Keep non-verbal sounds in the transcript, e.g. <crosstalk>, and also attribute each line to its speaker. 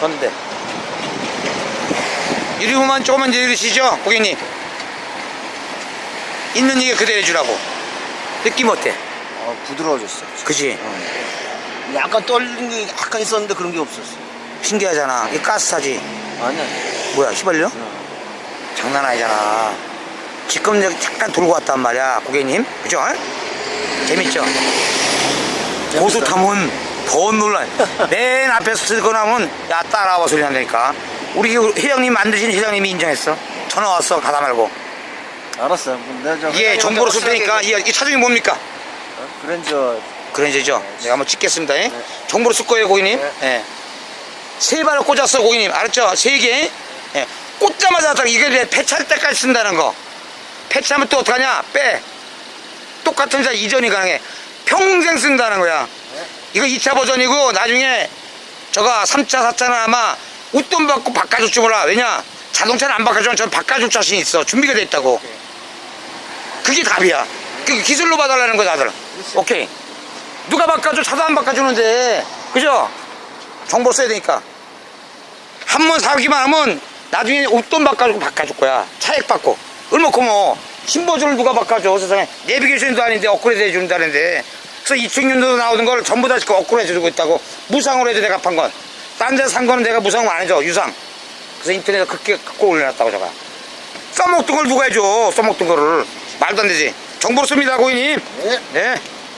Speaker 1: 선대. 이러면 조금만 내리시죠, 고객님. 있는 얘기 그대로 해주라고. 느낌 어때?
Speaker 2: 어, 부드러워졌어.
Speaker 1: 그지?
Speaker 2: 약간 떨리는 게 약간 있었는데 그런 게 없었어.
Speaker 1: 신기하잖아. 이 가스 타지.
Speaker 2: 아니야.
Speaker 1: 뭐야, 휘발려? 장난 아니잖아. 지금 잠깐 돌고 왔단 말이야, 고객님. 그죠? 재밌죠? 고수 타면 더 놀라. <laughs> 맨 앞에서 쓰고 나면, 야, 따라와 소리 난다니까. 우리 회장님 만드신 회장님이 인정했어. 전화 왔어, 가다 말고.
Speaker 2: 알았어. 내가 저
Speaker 1: 이게 정보로 쓸 테니까, 이, 이 차종이 뭡니까?
Speaker 2: 어? 그랜저
Speaker 1: 그랜저죠. 내가 한번 찍겠습니다. 예? 정보로 쓸 거예요, 고객님.
Speaker 2: 네.
Speaker 1: 예. 세 발을 꽂았어, 고객님. 알았죠? 세 개. 예. 꽂자마자 딱 이게 이제 폐차할 때까지 쓴다는 거. 폐차하면 또 어떡하냐? 빼. 똑같은 자 이전이 가능해. 평생 쓴다는 거야. 이거 2차 버전이고 나중에 저거 3차, 4차는 아마 웃돈 받고 바꿔줄 줄 몰라. 왜냐? 자동차는 안 바꿔주면 저는 바꿔줄 자신이 있어. 준비가 돼 있다고. 그게 답이야. 그 기술로 봐달라는 거야, 다들. 오케이. 누가 바꿔줘? 차도 안 바꿔주는데. 그죠? 정보 써야 되니까. 한 번 사기만 하면 나중에 웃돈 바꿔주고 바꿔줄 거야. 차액 받고. 얼마큼 뭐. 신보조를 누가 바꿔줘? 세상에. 내비게이션도 아닌데 업그레이드 해준다는데. 그래서 2000년도 나오는 걸 전부 다 지금 업그레이드 해주고 있다고. 무상으로 해줘, 내가 판 건. 딴 데 산 거는 내가 무상 안 해줘, 유상. 그래서 인터넷에 그렇게 갖고 올려놨다고, 제가. 써먹던 걸 누가 해줘? 써먹던 거를. 말도 안 되지. 정보로 씁니다, 고객님.
Speaker 2: 네.
Speaker 1: 네.